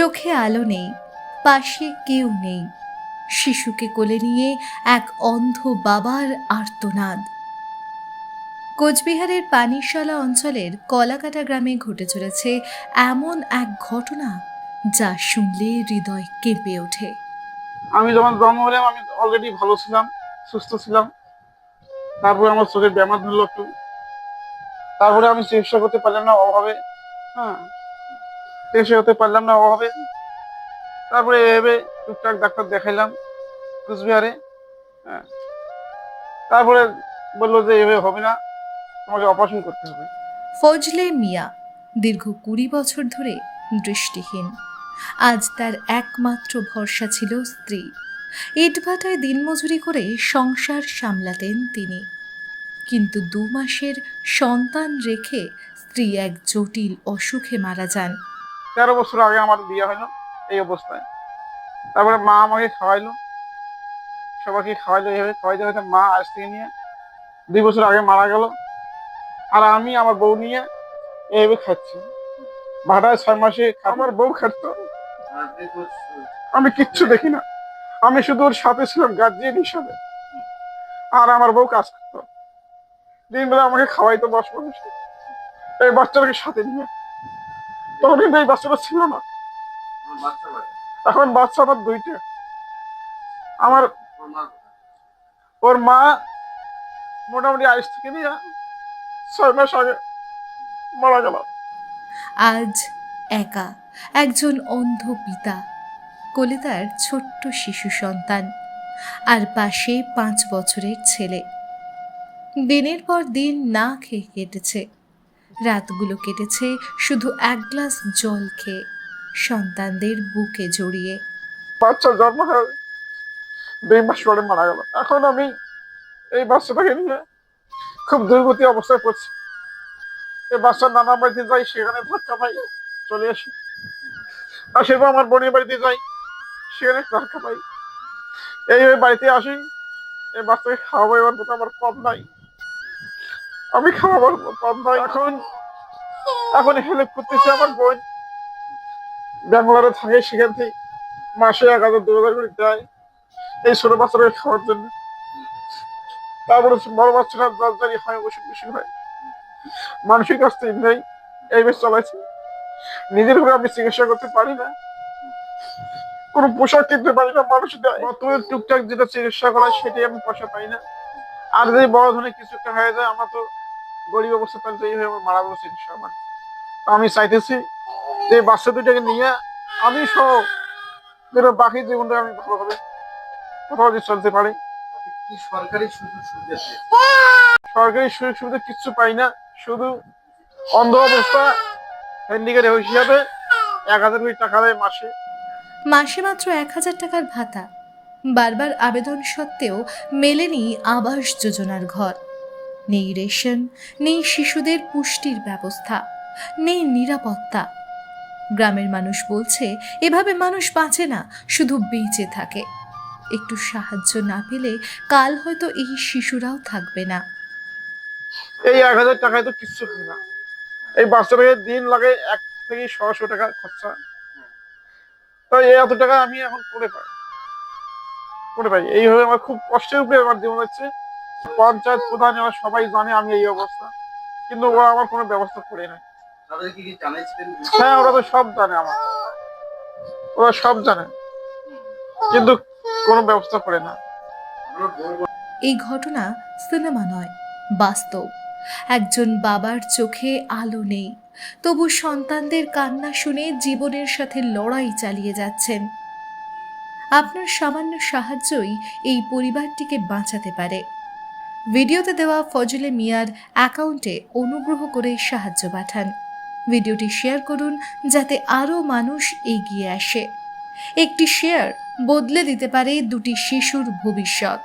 চোখে আলো নেই, পাশে কেউ নেই। শিশুকে কোলে নিয়ে এক অন্ধ বাবার আর্তনাদ। কোচবিহারের পানিশালা অঞ্চলের কলাকাটা গ্রামে ঘটে চলেছে এমন এক ঘটনা যা শুনলে হৃদয় কেঁপে ওঠে। আমি যখন জন্ম হলাম, আমি অলরেডি ভালো ছিলাম, সুস্থ ছিলাম। তারপরে আমার চোখের ব্যামার ধরলো একটু। তারপরে আমি চিকিৎসা করতে পারলাম না অভাবে। হ্যাঁ। চিকিৎসা হতে পারলাম না অভাবে। তারপরে এভাবে টুকটাক ডাক্তার দেখাইলাম কুচবিহারে হ্যাঁ। তারপরে বলল যে এভাবে হবে না, তোমাকে অপারেশন করতে হবে। ফজলে মিয়া দীর্ঘ কুড়ি বছর ধরে দৃষ্টিহীন। আজ তার একমাত্র ভরসা ছিল স্ত্রী। ইটভাটায় দিনমজুরি করে সংসার সামলাতেন তিনি। কিন্তু দু মাসের সন্তান রেখে স্ত্রী এক জটিল অসুখে মারা যান। তেরো বছর আগে আমার বিয়ে হলো এই অবস্থায়। তারপরে মা আমাকে খাওয়াইলো। সবাইকে খাওয়াইলো এইভাবে। খাওয়াইতে হয়তো মা আজ থেকে নিয়ে দুই বছর আগে মারা গেল। আর আমি আমার বউ নিয়ে এইভাবে খাচ্ছি। ভাড়ায় ছয় মাসে আমার বউ খাচ্ছ? আমি কিচ্ছু দেখি না। আমি শুধু ওর সাথে ছিলাম গার্জিয়ান হিসাবে। আর আমার বউ কাজ করতো। দিনবেলা আমাকে খাওয়াইতো বস বসে এই বাচ্চাটাকে সাথে নিয়ে। তখন এই বাচ্চাটা ছিল না। এখন বাচ্চা আমার দুইটা। আমার ওর মা মোটামুটি আইস থেকে নিয়ে ছয় মাস আগে মারা গেল। আজ একা একজন অন্ধ পিতা কোলে তার ছোট্ট শিশু সন্তান, আর পাশে পাঁচ বছরের ছেলে। দিনের পর দিন না খেয়ে কেটেছে। রাতগুলো কেটেছে শুধু এক গ্লাস জল খেয়ে সন্তানদের বুকে জড়িয়ে। বাচ্চা জন্ম হয়ে দুই মাস পরে মারা গেল। এখন আমি এই বাচ্চাটাকে নিয়ে খুব দুর্গতি অবস্থায় পড়ছি। এই বাচ্চার নানা বাড়িতে যাই, সেখানে ধাক্কা পাই, চলে আসি। আর সেরকম আমার বোনের বাড়িতে যাই, সেখানে ধাক্কা পাই। এইভাবে বাড়িতে আসি, এই বাচ্চাকে খাওয়াবো এবার মতো আমার কম নাই। আমি খাওয়াবার পথ নাই এখন। এখন হেল্প করতেছে আমার বোন। ব্যাঙ্গালোরে থাকে সেখান থেকে মাসে এক হাজার দু হাজার করে দেয় এই ছোট বাচ্চাটাকে খাওয়ার জন্য। তারপরে বড় বাচ্চারা রাজধানী হয় অসুখ বেশি হয়। মানসিক কাছ থেকে নেই, এই বেশ চলাইছে। নিজের ঘরে আমি চিকিৎসা করতে পারি না। কোনো পোশাক কিনতে পারি না, মানুষ টুকটাক যেটা চিকিৎসা করা সেটাই আমি পয়সা পাই না। আর যদি বড় ধরনের কিছু একটা হয়ে যায়, আমার তো গরিব অবস্থা এই হয়ে আমার মারা চিকিৎসা আমার। তো আমি চাইতেছি যে এই বাচ্চা দুইটাকে নিয়ে আমি সহ যেন বাকি জীবনটা আমি ভালোভাবে কোথাও যদি চলতে পারি। সরকারি সুযোগ সুবিধা? সরকারি সুযোগ সুবিধা কিচ্ছু পাই না শুধু অন্ধ অবস্থা হ্যান্ডিক্যাপ হিসাবে এক হাজার কোটি টাকা দেয় মাসে। মাসে মাত্র এক হাজার টাকার ভাতা। বারবার আবেদন সত্ত্বেও মেলেনি আবাস যোজনার ঘর। নেই রেশন, নেই শিশুদের পুষ্টির ব্যবস্থা, নেই নিরাপত্তা। গ্রামের মানুষ বলছে, এভাবে মানুষ বাঁচে না, শুধু বেঁচে থাকে। একটু সাহায্য না পেলে কাল হয়তো এই শিশুরাও থাকবে না। এই এক হাজার টাকায় তো কিচ্ছু হয় না। এই বাচ্চাটাকে দিন লাগে এক থেকে ছশো টাকা খরচা। তো এই এত টাকা আমি এখন করে পাই করে পাই? এইভাবে আমার খুব কষ্টের উপরে আমার জীবন হচ্ছে পঞ্চায়েত প্রধান এরা সবাই জানে আমি এই অবস্থা। কিন্তু ওরা আমার কোনো ব্যবস্থা করে নাই। তাদেরকে কি জানাইছিলেন? হ্যাঁ ওরা তো সব জানে আমার। ওরা সব জানে। কিন্তু কোনো ব্যবস্থা করে না। এই ঘটনা সিনেমা নয় বাস্তব। একজন বাবার চোখে আলো নেই তবু সন্তানদের কান্না শুনে জীবনের সাথে লড়াই চালিয়ে যাচ্ছেন। আপনার সামান্য সাহায্যই এই পরিবারটিকে বাঁচাতে পারে। ভিডিওতে দেওয়া ফজলে মিয়ার অ্যাকাউন্টে অনুগ্রহ করে সাহায্য পাঠান। ভিডিওটি শেয়ার করুন যাতে আরও মানুষ এগিয়ে আসে। একটি শেয়ার বদলে দিতে পারে দুটি শিশুর ভবিষ্যৎ।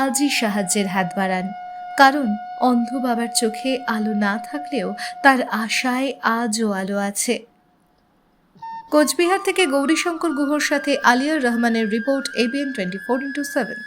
আজই সাহায্যের হাত বাড়ান, কারণ অন্ধ বাবার চোখে আলো না থাকলেও তার আশায় আজও আলো আছে। কোচবিহার থেকে গৌরীশঙ্কর গুহর সাথে আলিয়ার রহমানের report ABN twenty four into seven.